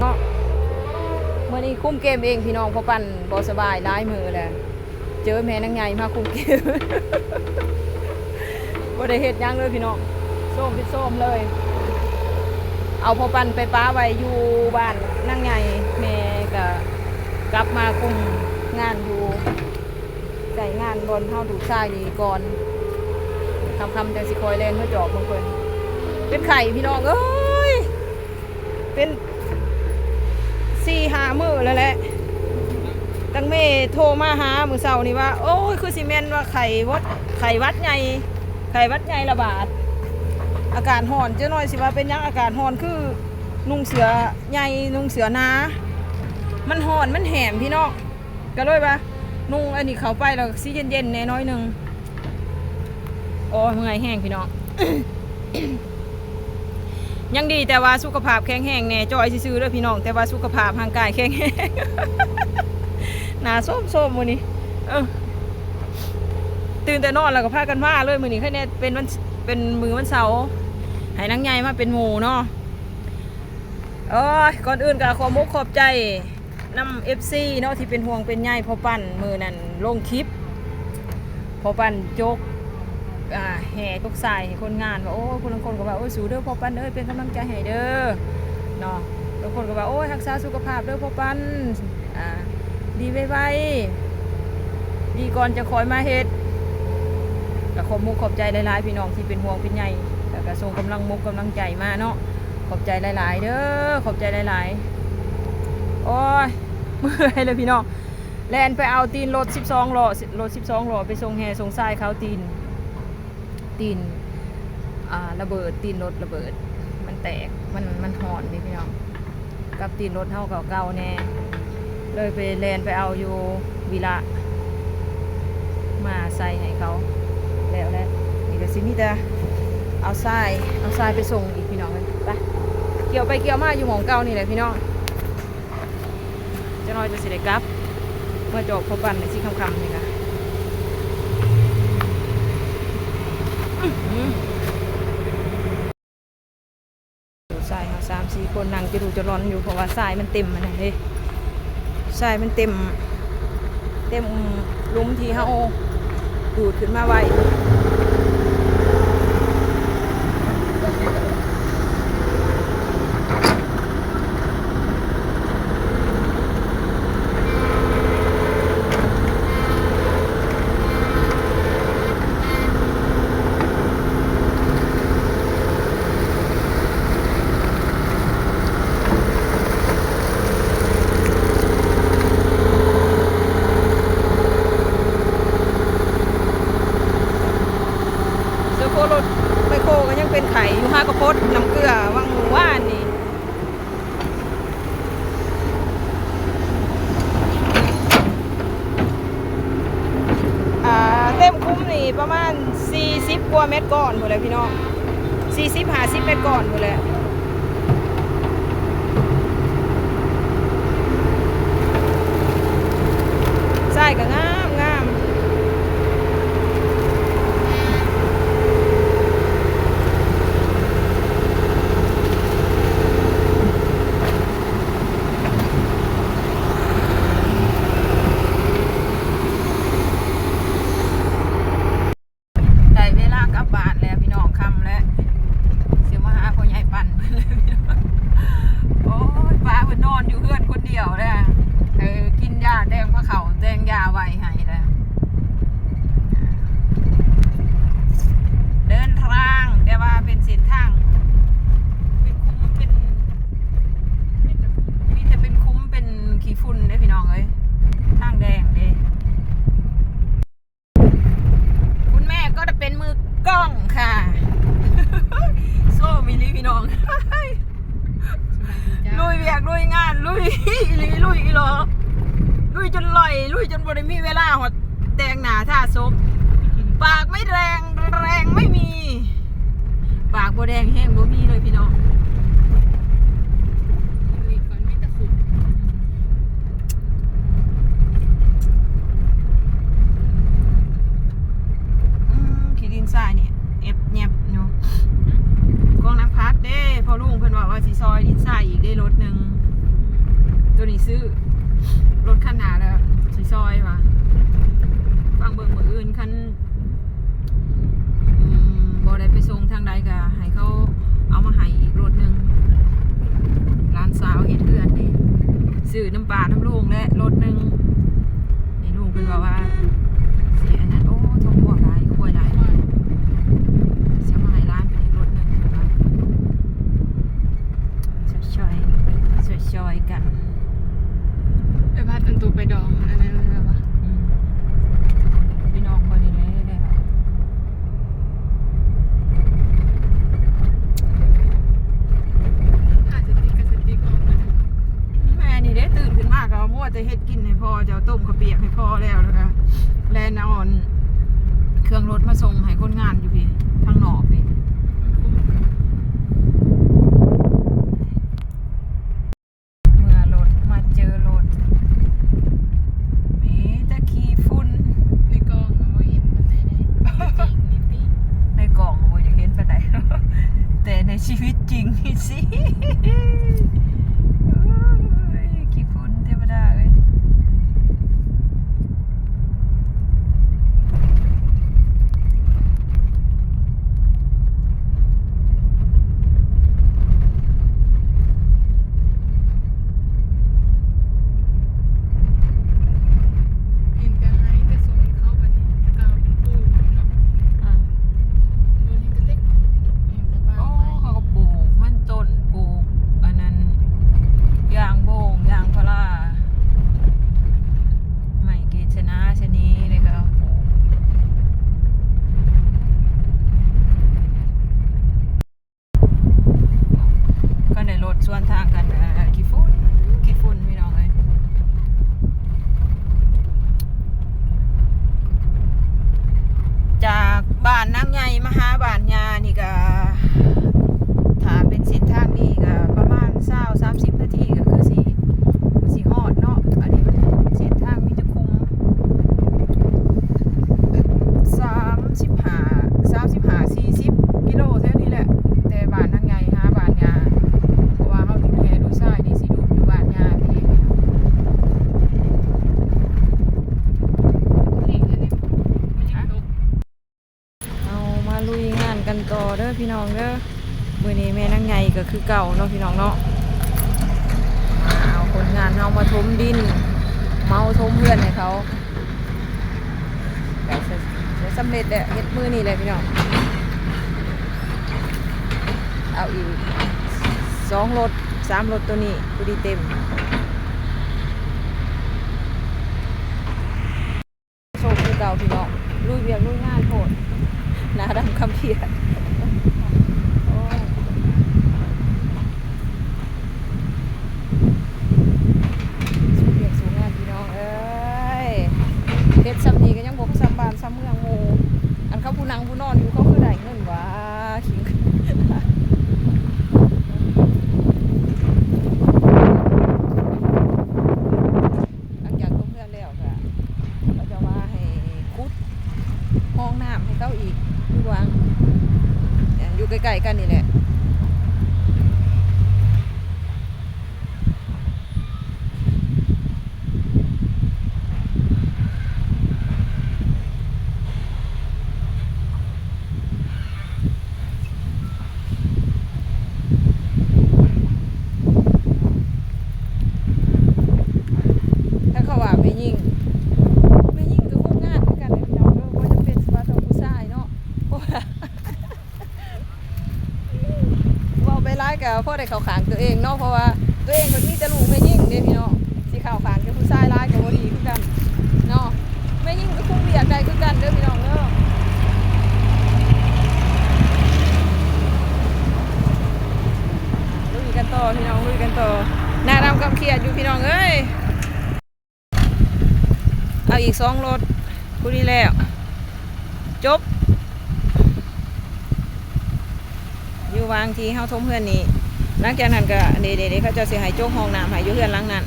เนาะเมื่อนี้คุ้มเกมเองพี่น้องเพอปั่นบอสบายร้ายมือแหละเจอแม่นางไงมาคุ้มเกมบ่ได้เฮ็ดหยังเลยพี่น้องส้มเป็นส้มเลย เอาพอปั่นไปป้าไว้อยู่บ้านนางไงแม่ก็กลับมาคุมงานอยู่ใส่งานบนเฮาดูทรายนี่ก่อนคำคำๆจังสิคอยเล่นเมื่อจอบเพิ่นเป็นไข่พี่น้องเอ้ยเป็น สี่หามือแล้วแหละตั้งเมโทรมาหามือเสานี่ว่า โอ้ยคือซีเมนว่าไข่วัดไข่วัดไงไข่วัดไงระบาด อากาศห่อนเจ้าน้อยสิว่าเป็นยังอากาศห่อนคือนุ่งเสือใหญ่นุ่งเสือนามันห่อนมันแหมพี่น้องก็เลยว่านุ่งอันนี้เขาไปแล้วซีเย็นๆแน่น้อยหนึ่งโอ้ยเมื่อยแห้งพี่น้อง ยังดีแต่ว่าสุขภาพแข็งแรงแน่จอยซื่อๆเด้อพี่น้องแต่ว่าสุขภาพร่างกายแข็งแรงหนาส้มส้มๆมือนี้เออตื่นแต่นอนแล้วก็พากันมาเลยมือนี้แค่นี้เป็นวันเป็นมือวันเสาร์ให้นางใหญ่มาเป็นหมูเนาะเอ้ยก่อนอื่นก็ขอมุกขอบใจนำเอฟซีเนาะที่เป็นห่วงเป็นใยพอปั่นมือนั่นลงคลิป พอปั่นโจก แห่ตกใส่คนงานว่าโอ้ยคนบางคนก็ว่าโอ้ยสู้เด้อพ่อปันเอ้ยเป็นกำลังใจให้เด้อเนาะบางคนก็ว่าโอ้ยรักษาสุขภาพเด้อพ่อปันอ่าดีไวๆดีก่อนจะคอยมาเฮ็ดก็ขอบมุกขอบใจหลายๆพี่น้องที่เป็นห่วงเป็นใยแล้วก็ส่งกำลังมุกกำลังใจมาเนาะขอบใจหลาย ๆ เด้อขอบใจหลายๆโอ้ยเมื่อยเลยพี่น้องแลนไปเอาตีนรถ 12ล้อรถ 12ล้อไปส่งแห่ส่งทรายเขาตีน ตีนระเบิดตีนรถระเบิด มันแตกมันมันหอนดิพี่น้องกับตีนรถเท่าเก่าๆแน่เลยไปแลนไปเอาอยู่วิระมาใส่ให้เขาแล้วแหละนี่ก็สิมีแต่เอาทรายเอาทรายไปส่งอีกพี่น้องเลยไปเกี่ยวไปเกี่ยวมาอยู่หมองเก่านี่แหละพี่น้องเจะน้อยจะสิได้กลับเมื่อจบพบกันในสิคำๆนี่ค่ะ ดูทรายเขาสามสี่คนนั่งจะดูจะร้อนอยู่เพราะว่าทรายมันเต็มมันเลยทรายมันเต็ม เต็มลุมที่เขาดูดขึ้นมาไว้เสื้อโครถไมโครก็ยังเป็นไข่อยู่ห้ากระพดน้ำเกลือวังหมู่ว่านนี่อ่าเต็มคุ้มนี่ ประมาณ 40กว่าเม็ดก่อนหมดเลยพี่น้อง40 50เม็ดก่อนหมดเลยใช่ก็งามงาม ได้เวลากลับบ้านแล้วพี่น้องคำแล้วเสียมาหาพ่อใหญ่ปั่น เพิ่นเลยพี่น้องโอ้ยป้าเพิ่นนอนอยู่เพื่อนคนเดียวเลยอะเออกินยาแดงพระเขาแดงยาไว้ให้แล้วเดินทางแต่ว่าเป็นเส้นทาง เป็นคุ้มเป็นมีแต่เป็นคุ้มเป็นขี้ฝุ่นเด้อพี่น้องเอ้ยทางแดงเด้ คุณแม่ก็จะเป็นมือกล้องค่ะ โซ่มิลิพี่น้อง ลุยเวียกลุยงาน ลุย อีหลีลุยอีหลอลุยจนลอยลุยจนบริมีเวลาหดแดงหนาท่าซบปากไม่แรงแรงไม่มี ปากบ่แดงแห้งบ่มีเลยพี่น้องก่อนมีแต่ขุดอืมขีดินทรายนี่เอฟเนียบเนาะกองน้ำพัดเด้พอลุงเพิ่นว่าว่าสิซอยดินทรายอีกได้รถหนึ่ง ตัวนี้ซื้อ รถคันหนาแล้วสีซอยว่ะฟังเบิ่งมืออื่นคันบอได้ไปส่งทางใดก็ให้เขาเอามาให้อีกรถหนึ่งร้านสาวเห็ดเพื่อนนี่ซื้อน้ำปลาน้ำลูงและรถหนึ่งนี่ลุงเพิ่นว่าว่าเสียอันนั้นโอ้ทงหัวหลายควยหลายเสียมาให้ร้านเป็นอีกรถหนึ่งนะคะช่วยๆช่วยๆกัน ไปพัดอันตัวไปดองอันนั้นอะไรวะ อืมพี่น้องคนนี้ได้ได้ค่ะ อาจจะติ๊กกับสติ๊กออกมา แม่นี่ได้ตื่นขึ้นมากก็มั่วจะเฮ็ดกินให้พ่อจะเอา ต้มข้าวเปียกให้พ่อแล้วนะคะแลนอาอันเครื่องรถมาส่งให้คนงานอยู่พี่ทางหนอกพี่เมื่อรถมาเจอรถมีแต่ขี้ฝุ่น ในกล้องอะไม่เห็นมันไหนเลยจริงนิดนี่ ในกล่องโอ้ยอยากเห็นปานใด แต่ในชีวิตจริงนี่สิโอ้ยขี้ฝุ่นเทวดาเอ้ย เห็นแต่ไฮแต่ส่งเข้าไปนี่แต่ก็ปูเนาะ อะ โดนเห็นแต่เล็กเห็นแต่บ้าน โอ้ ไม้ เขาก็ปลูกมันต้นปลูกอันนั้นยางโบงยางพาราไม่เกชนะชะนีเลยค่ะปลูกก็ในรถ ส่วนทางกันกี่ฟุ่นกี่ฟุ่นพี่น้องเลยจากบ้านนางใหญ่มาหาบ้านยานี่ก็ถ้าเป็นเส้นทางนี้ก็ประมาณเศร้าสามสิบนาทีก็คือสีสีฮอดเนาะ อันนี้มันเส้นทางมีจะคุมสามสิบห้าสามสิบห้าสี่สิบกิโลเท่านี้แหละ แต่บ้านทางไงหาบ้านยาเพราะว่าเขาดูแค่ดูซ้ายนี่สิดูอยู่บ้านยาพี่ นี่อันนี้มันยังตก เอามาลุยงาน กันต่อเด้อพี่น้องเด้อมือนี้แม่นางไงก็คือเก่าเนาะพี่น้องเนาะเอาคนงานเฮามาถมดิน เมาถมเพื่อนให้เขาแต่สำเร็จแหละเฮ็ดมือนี่แหละพี่น้อง เอาอีกสองรถสามรถตัวนี้พอดีเต็มโชคคือเก่าพี่น้องลุยเวียกลุยงานโหดหนาดำคำเพียรโอ้ยสู้เวียกสู้งานพี่น้องเอ้ยเพชรซ้ำนี้ก็ยังบอกซ้ำบ้านซ้ำเมืองโมอันเขาผู้นังผู้นอนอยู่เขาคือได้เงินวะขิง หลังจากต้มเพื่อนแล้วก็เราจะว่าให้คุด ห้องน้ำให้เขาอีกทุกวางเนี่ยอยู่ใกล้ๆกันนี่แหละถ้าเขาว่าไม่ยิ่งไม่ยิ่งก็คงงานเหมือนกันเลยพี่น้องเด้อว่าจะเป็นสวัสดิ์ผู้ชายเนาะเพราะว่า เว่าไปร้ายกับพ่อได้เข้าขางตัว เองเนาะเพราะว่าตัวเองคนนี้จะลูกไม่ยิ่งเด้พี่น้องสิเข้าขางกับผู้ชายร้ายกับบดีคือกันเนาะไม่ยิ่งก็คงเบียดใดคือกันเด้อพี่น้องเด้อลุยกันต่อพี่น้องลุยกันต่อหน้าดำกำเครียดอยู่พี่น้องเอ้ยเอาอีกสองรถคู่นี้แล้วจบ อยู่วางที่เฮาทมเพื่อนนี่ หลังจากนั้นก็เดี๋ยวๆเขาจะเสียหายโจกห้องน้ำห้อยู่เพื่อนหลังนั้น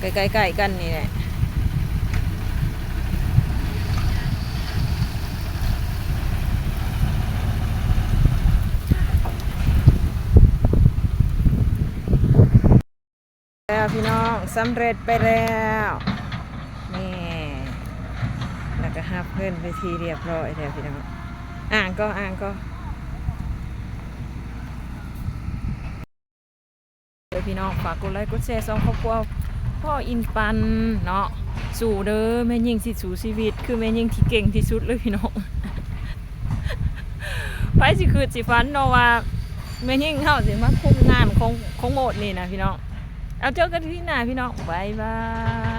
ใกล้ๆๆกันนี่แหละแล้วพี่น้องสำเร็จไปแล้วนี่แล้วก็หับเพื่อนไปทีเรียบร้อยแล้วพี่น้องอ่างก็อ่างก็เดี๋ยว พี่น้องฝากกดไลค์กดแชร์สองครอบครัวพ่ออินปันเนาะสู่เด้อแม่ยิ่งสิสู่ชีวิต คือแม่ยิ่งที่เก่งที่สุดเลยพี่น้องไปสิคือสิฟันเนาะว่าแม่ยิ่งเฮาสิมาคุมงานของของโหมดนี่นะพี่น้องเอาเจอกันที่หน้าพี่น้องบายบาย